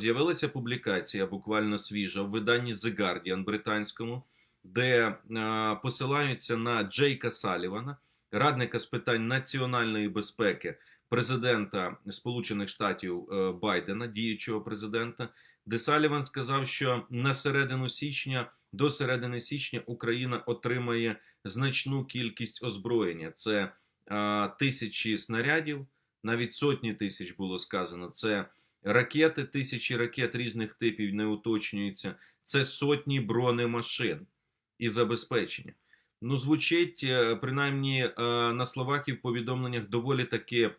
З'явилася публікація, буквально свіжа, в виданні The Guardian британському, де е, посилаються на Джейка Салівана, радника з питань національної безпеки президента Сполучених Штатів е, Байдена, діючого президента, де Саліван сказав, що на середину січня до середини січня Україна отримає значну кількість озброєння. Це е, тисячі снарядів, навіть сотні тисяч було сказано. Це ракети, тисячі ракет різних типів не уточнюється. Це сотні бронемашин і забезпечення. Ну, звучить е, принаймні е, на словах і в повідомленнях доволі таки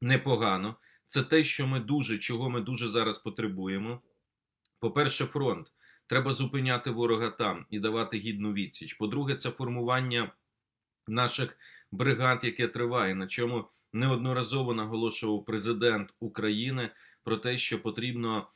непогано. Це те, що ми дуже, чого ми дуже зараз потребуємо. По-перше, фронт. Треба зупиняти ворога там і давати гідну відсіч. По-друге, це формування наших бригад, яке триває, на чому неодноразово наголошував президент України про те, що потрібно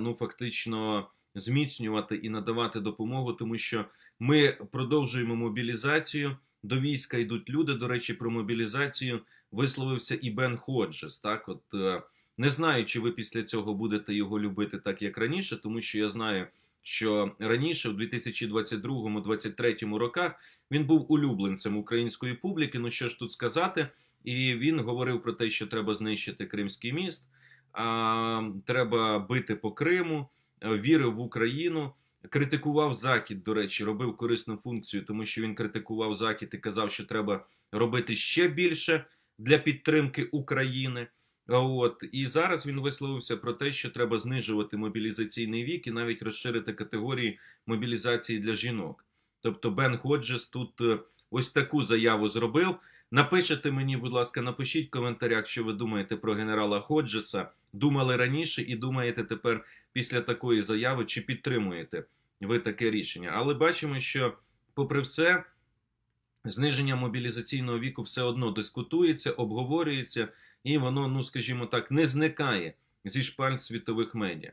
ну фактично зміцнювати і надавати допомогу, тому що ми продовжуємо мобілізацію. До війська йдуть люди. До речі, про мобілізацію висловився і Бен Ходжес. Так, от е, не знаю, чи ви після цього будете його любити так, як раніше, тому що я знаю, що раніше, в 2022-2023 роках, він був улюбленцем української публіки. Ну що ж тут сказати? І він говорив про те, що треба знищити Кримський міст, треба бити по Криму, вірив в Україну. Критикував Захід, до речі, робив корисну функцію, тому що він критикував Захід і казав, що треба робити ще більше для підтримки України. От і зараз він висловився про те, що треба знижувати мобілізаційний вік і навіть розширити категорії мобілізації для жінок. Тобто Бен Ходжес тут е, ось таку заяву зробив. Напишете мені, будь ласка, напишіть в коментарях, що ви думаєте про генерала Ходжеса. Думали раніше і думаєте тепер після такої заяви, чи підтримуєте ви таке рішення. Але бачимо, що, попри все, зниження мобілізаційного віку все одно дискутується, обговорюється, і воно, ну скажімо так, не зникає зі шпаль світових медіа.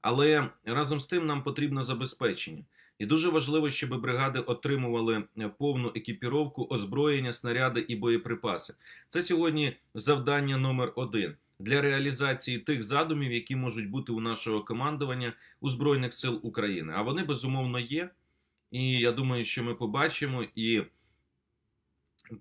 Але разом з тим нам потрібно забезпечення. І дуже важливо, щоб бригади отримували повну екіпіровку, озброєння, снаряди і боєприпаси. Це сьогодні завдання номер один для реалізації тих задумів, які можуть бути у нашого командування у Збройних сил України. А вони безумовно є. І я думаю, що ми побачимо і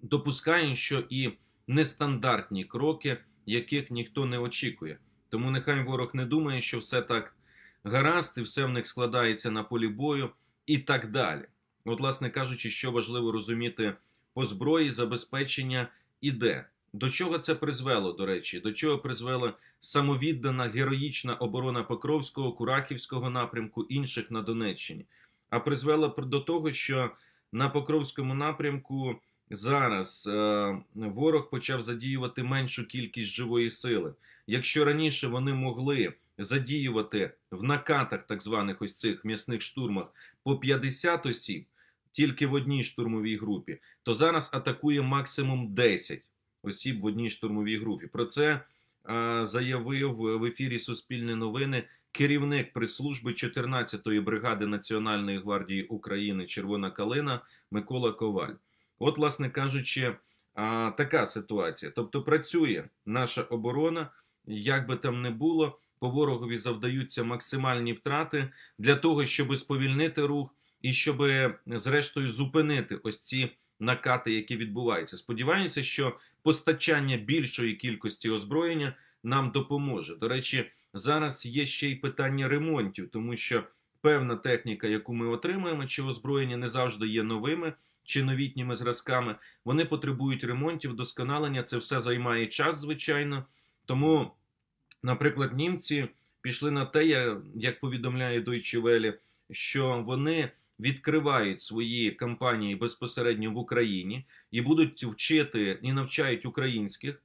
допускаємо, що і нестандартні кроки, яких ніхто не очікує. Тому нехай ворог не думає, що все так гаразд, і все в них складається на полі бою і так далі. От, власне кажучи, що важливо розуміти по зброї, забезпечення іде. До чого це призвело, до речі, до чого призвела самовіддана героїчна оборона Покровського, Кураківського напрямку, інших на Донеччині, а призвела до того, що на Покровському напрямку зараз е, ворог почав задіювати меншу кількість живої сили. Якщо раніше вони могли задіювати в накатах так званих ось цих м'ясних штурмах по 50 осіб тільки в одній штурмовій групі, то зараз атакує максимум 10 осіб в одній штурмовій групі. Про це а, заявив в ефірі Суспільне новини керівник прес-служби 14-ї бригади Національної гвардії України Червона Калина Микола Коваль. От, власне кажучи, а, така ситуація. Тобто працює наша оборона, як би там не було, по ворогові завдаються максимальні втрати для того, щоб сповільнити рух і щоб, зрештою, зупинити ось ці накати, які відбуваються. Сподіваюся, що постачання більшої кількості озброєння нам допоможе. До речі, зараз є ще й питання ремонтів, тому що певна техніка, яку ми отримуємо, чи озброєння не завжди є новими. Чи новітніми зразками вони потребують ремонтів, досконалення. Це все займає час, звичайно. Тому, наприклад, німці пішли на те, як повідомляє Deutsche Welle, що вони відкривають свої кампанії безпосередньо в Україні і будуть вчити і навчають українських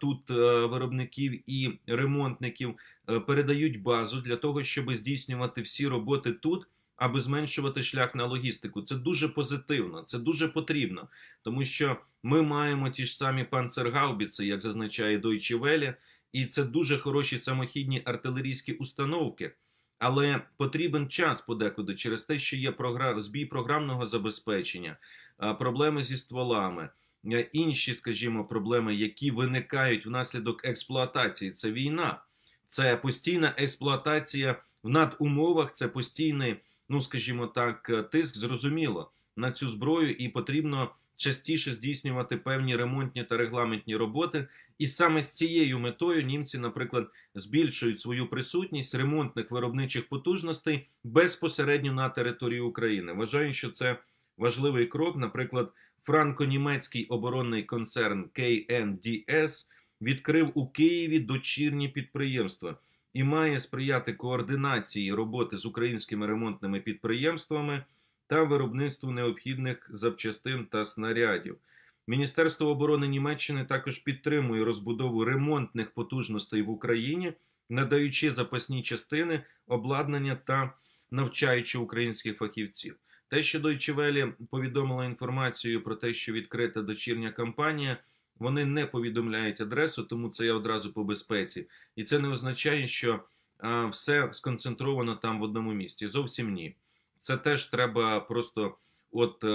тут а, виробників і ремонтників, а, передають базу для того, щоб здійснювати всі роботи тут. Аби зменшувати шлях на логістику, це дуже позитивно, це дуже потрібно, тому що ми маємо ті ж самі панцергаубіци, як зазначає Deutsche Welle, і це дуже хороші самохідні артилерійські установки. Але потрібен час подекуди через те, що є програм... збій програмного забезпечення, проблеми зі стволами, інші, скажімо, проблеми, які виникають внаслідок експлуатації. Це війна. це постійна експлуатація в надумовах, це постійний, ну скажімо так, е, тиск, зрозуміло, на цю зброю, і потрібно частіше здійснювати певні ремонтні та регламентні роботи. І саме з цією метою німці, наприклад, збільшують свою присутність ремонтних виробничих потужностей безпосередньо на території України. Вважаю, що це важливий крок. Наприклад, франко-німецький оборонний концерн KNDS відкрив у Києві дочірні підприємства і має сприяти координації роботи з українськими ремонтними підприємствами та виробництву необхідних запчастин та снарядів. Міністерство оборони Німеччини також підтримує розбудову ремонтних потужностей в Україні, надаючи запасні частини, обладнання та навчаючи українських фахівців. Те, що Deutsche Welle повідомила інформацію про те, що відкрита дочірня кампанія, вони не повідомляють адресу, тому це я одразу по безпеці. І це не означає, що а, все сконцентровано там в одному місці. Зовсім ні. Це теж треба просто от е,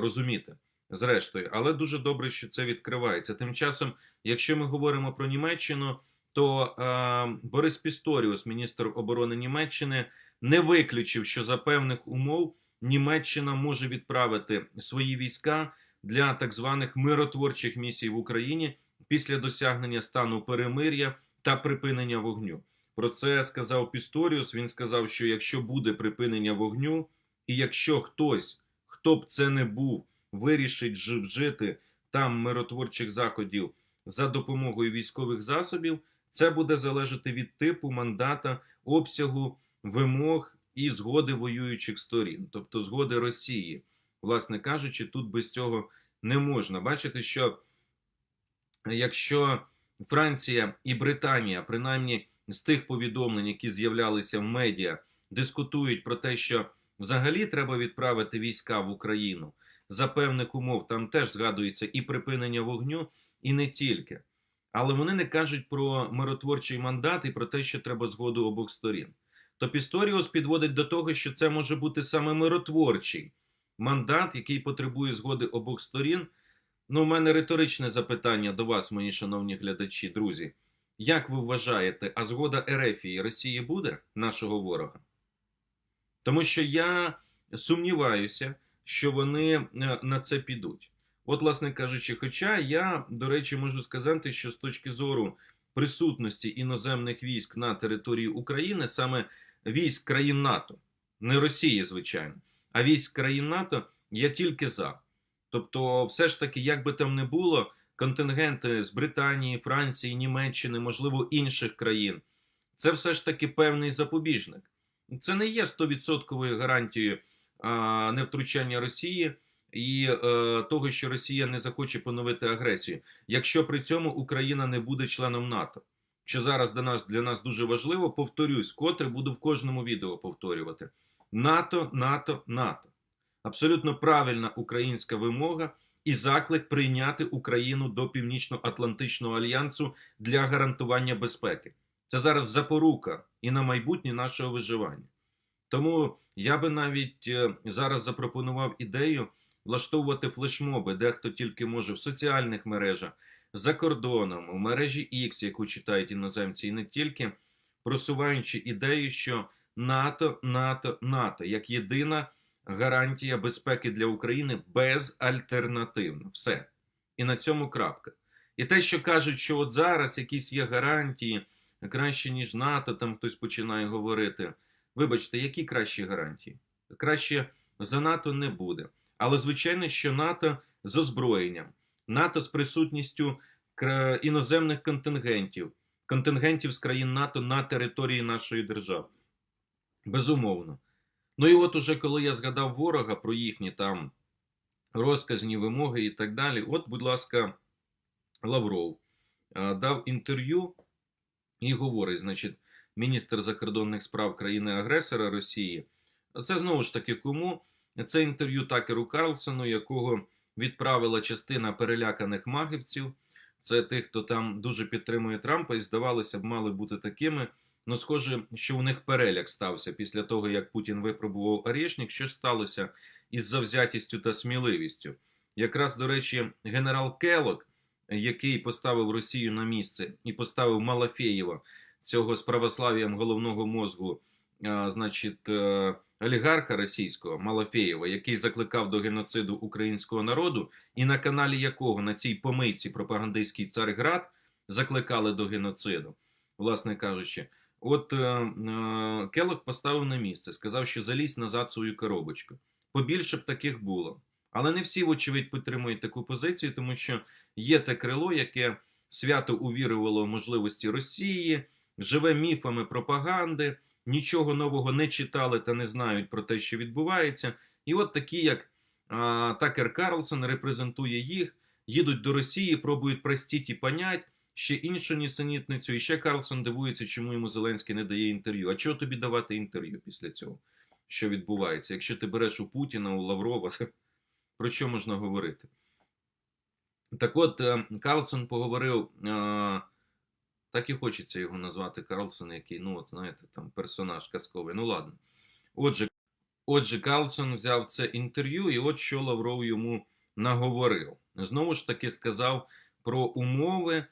розуміти. Зрештою, але дуже добре, що це відкривається. Тим часом, якщо ми говоримо про Німеччину, то е, Борис Пісторіус, міністр оборони Німеччини, не виключив, що за певних умов Німеччина може відправити свої війська для так званих миротворчих місій в Україні після досягнення стану перемир'я та припинення вогню. Про це сказав Пісторіус. Він сказав, що якщо буде припинення вогню, і якщо хтось, хто б це не був, вирішить жи- вжити там миротворчих заходів за допомогою військових засобів, це буде залежати від типу мандата, обсягу, вимог і згоди воюючих сторін, тобто згоди Росії. Власне кажучи, тут без цього не можна. Бачите, що якщо Франція і Британія, принаймні з тих повідомлень, які з'являлися в медіа, дискутують про те, що взагалі треба відправити війська в Україну за певних умов, там теж згадується і припинення вогню, і не тільки. Але вони не кажуть про миротворчий мандат і про те, що треба згоду обох сторін. То Пісторіус підводить до того, що це може бути саме миротворчий мандат, який потребує згоди обох сторін. Ну, у мене риторичне запитання до вас, мої шановні глядачі, друзі. Як ви вважаєте, а згода Ерефії Росії буде нашого ворога? Тому що я сумніваюся, що вони е, на це підуть. От, власне кажучи, хоча я, до речі, можу сказати, що з точки зору присутності іноземних військ на території України, саме військ країн НАТО, не Росії, звичайно, а військ країн НАТО, я тільки за. Тобто, все ж таки, як би там не було, контингенти з Британії, Франції, Німеччини, можливо, інших країн, це все ж таки певний запобіжник. Це не є 100% гарантією невтручання Росії і е, того, що Росія не захоче поновити агресію, якщо при цьому Україна не буде членом НАТО. Що зараз для нас для нас дуже важливо, повторюсь, котре буду в кожному відео повторювати: НАТО, НАТО, НАТО. Абсолютно правильна українська вимога і заклик прийняти Україну до Північно-Атлантичного альянсу для гарантування безпеки. Це зараз запорука і на майбутнє нашого виживання. Тому я би навіть е, зараз запропонував ідею влаштовувати флешмоби, дехто тільки може в соціальних мережах, за кордоном, у мережі X, яку читають іноземці, і не тільки, просуваючи ідею, що НАТО, НАТО, НАТО як єдина гарантія безпеки для України безальтернативно. Все. І на цьому крапка. І те, що кажуть, що от зараз якісь є гарантії краще, ніж НАТО, там хтось починає говорити. Вибачте, які кращі гарантії? Краще за НАТО не буде. Але звичайно, що НАТО з озброєнням, НАТО з присутністю іноземних контингентів, контингентів з країн НАТО на території нашої держави. Безумовно. Ну і от уже коли я згадав ворога про їхні там розказні вимоги і так далі, от, будь ласка, Лавров дав інтерв'ю і говорить, значить, міністр закордонних справ країни-агресора Росії. Це знову ж таки кому? Це інтерв'ю Такеру Карлсону, якого відправила частина переляканих магівців. Це тих, хто там дуже підтримує Трампа, і здавалося б, мали бути такими. Ну, схоже, що у них переляк стався після того, як Путін випробував Орєшнік. Що сталося із завзятістю та сміливістю? Якраз, до речі, генерал Келок, який поставив Росію на місце і поставив Малафєєва, цього з православ'ям головного мозгу, значить, е, олігарха російського Малафєєва, який закликав до геноциду українського народу, і на каналі якого на цій помийці пропагандистський Царград закликали до геноциду, власне кажучи. От е, е, Келок поставив на місце, сказав, що залізь назад свою коробочку. Побільше б таких було. Але не всі, вочевидь, підтримують таку позицію, тому що є те крило, яке свято увірувало можливості Росії, живе міфами пропаганди, нічого нового не читали та не знають про те, що відбувається. І от такі, як а, Такер Карлсон, репрезентує їх, їдуть до Росії, пробують простіть і понять ще іншу нісенітницю. І ще Карлсон дивується, чому йому Зеленський не дає інтерв'ю. А чого тобі давати інтерв'ю після цього? Що відбувається? Якщо ти береш у Путіна, у Лаврова, про що можна говорити? Так от, е, Карлсон поговорив, е, так і хочеться його назвати Карлсон, який, ну, от знаєте, там персонаж казковий. Ну ладно. Отже, отже, Карлсон взяв це інтерв'ю, і от що Лавров йому наговорив. Знову ж таки сказав про умови,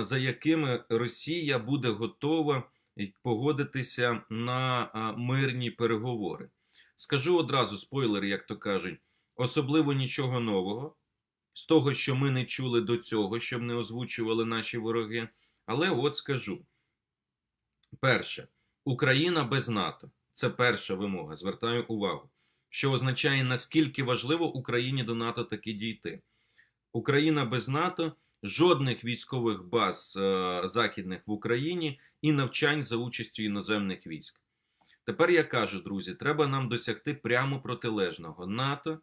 за якими Росія буде готова погодитися на мирні переговори. Скажу одразу спойлер, як то кажуть, особливо нічого нового з того, що ми не чули до цього, щоб не озвучували наші вороги. Але от скажу: перше, Україна без НАТО це перша вимога. Звертаю увагу, що означає, наскільки важливо Україні до НАТО таки дійти. Україна без НАТО, жодних військових баз е, західних в Україні і навчань за участю іноземних військ. Тепер я кажу, друзі, треба нам досягти прямо протилежного НАТО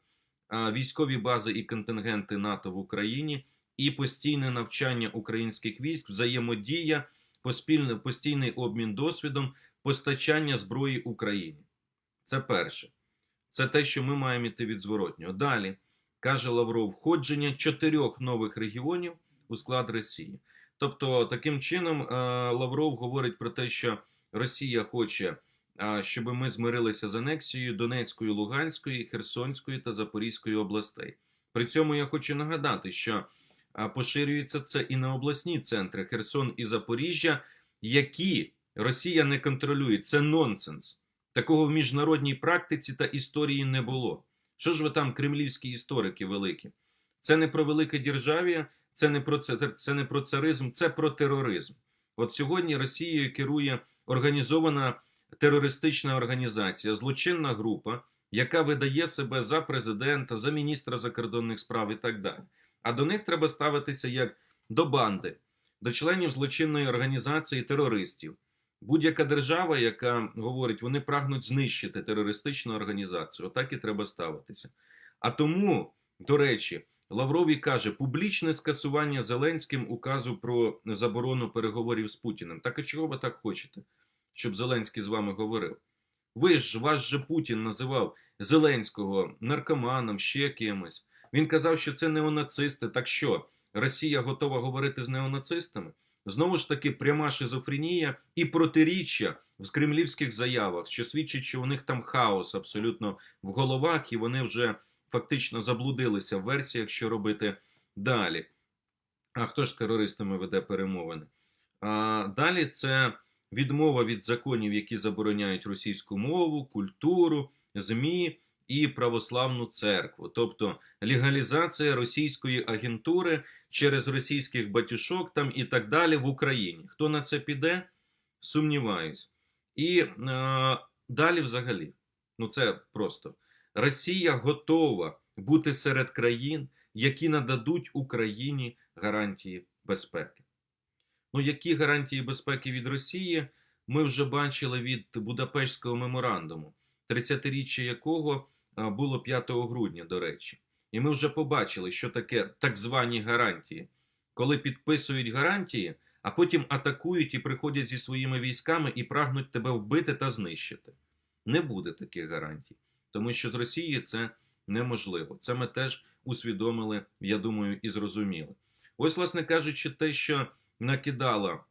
військові бази і контингенти НАТО в Україні, і постійне навчання українських військ, взаємодія, постійний обмін досвідом, постачання зброї Україні. Це перше. Це те, що ми маємо йти від зворотнього. Далі каже Лавров, входження чотирьох нових регіонів у склад Росії. Тобто, таким чином Лавров говорить про те, що Росія хоче щоб ми змирилися з анексією Донецької, Луганської, Херсонської та Запорізької областей. При цьому я хочу нагадати, що поширюється це і на обласні центри Херсон і Запоріжжя, які Росія не контролює. Це нонсенс. Такого в міжнародній практиці та історії не було. Що ж ви там, кремлівські історики великі? Це не про велике держав'я, це не про це, це не про царизм, це про тероризм. От сьогодні Росією керує організована терористична організація, злочинна група, яка видає себе за президента, за міністра закордонних справ і так далі. А до них треба ставитися як до банди, до членів злочинної організації терористів. Будь-яка держава, яка говорить, вони прагнуть знищити терористичну організацію, отак і треба ставитися. А тому, до речі, Лаврові каже, публічне скасування Зеленським указу про заборону переговорів з Путіним. Так а чого ви так хочете? щоб Зеленський з вами говорив. Ви ж ваш же Путін називав Зеленського наркоманом, ще кимось. Він казав, що це неонацисти. Так що Росія готова говорити з неонацистами? Знову ж таки, пряма шизофренія і протиріччя в кремлівських заявах, що свідчить, що у них там хаос абсолютно в головах, і вони вже фактично заблудилися в версіях, що робити далі. А хто ж з терористами веде перемовини? А далі це відмова від законів, які забороняють російську мову, культуру, ЗМІ і православну церкву, тобто легалізація російської агентури через російських батюшок там і так далі в Україні. Хто на це піде? Сумніваюсь. І е, далі, взагалі, ну це просто Росія готова бути серед країн, які нададуть Україні гарантії безпеки. Ну, які гарантії безпеки від Росії ми вже бачили від Будапештського меморандуму, 30-річчя якого було 5 грудня, до речі. І ми вже побачили, що таке так звані гарантії, коли підписують гарантії, а потім атакують і приходять зі своїми військами і прагнуть тебе вбити та знищити. Не буде таких гарантій, тому що з Росії це неможливо. Це ми теж усвідомили, я думаю, і зрозуміли. Ось, власне кажучи, те, що накидала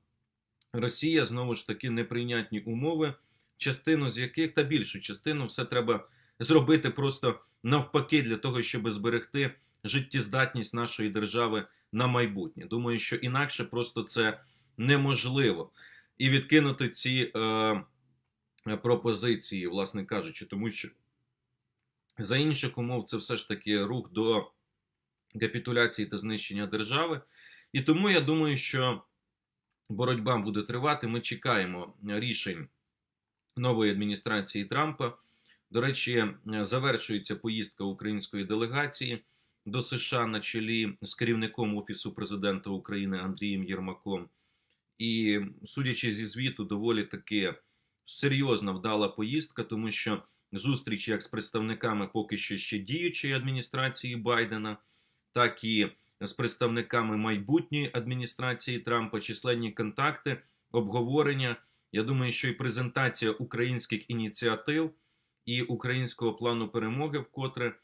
Росія знову ж таки неприйнятні умови, частину з яких та більшу частину все треба зробити просто навпаки для того, щоб зберегти життєздатність нашої держави на майбутнє. Думаю, що інакше просто це неможливо. і відкинути ці е, пропозиції, власне кажучи, тому що за інших умов це все ж таки рух до капітуляції та знищення держави. І тому я думаю, що боротьба буде тривати. Ми чекаємо рішень нової адміністрації Трампа. До речі, завершується поїздка української делегації до США на чолі з керівником Офісу президента України Андрієм Єрмаком. І, судячи зі звіту, доволі таки серйозна вдала поїздка, тому що зустріч як з представниками поки що ще діючої адміністрації Байдена, так і з представниками майбутньої адміністрації Трампа, численні контакти, обговорення. Я думаю, що і презентація українських ініціатив і українського плану перемоги, вкотре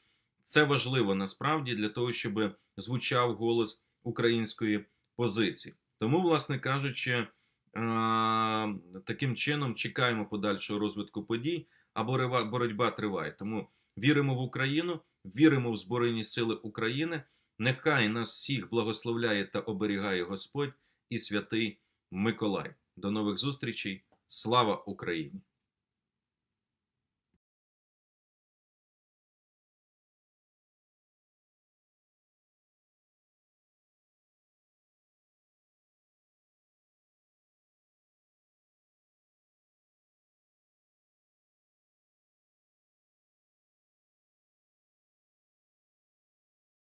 це важливо насправді для того, щоб звучав голос української позиції. Тому, власне кажучи, таким чином чекаємо подальшого розвитку подій, а боротьба триває. Тому віримо в Україну, віримо в Збройні Сили України. Нехай нас всіх благословляє та оберігає Господь і святий Миколай. До нових зустрічей. Слава Україні!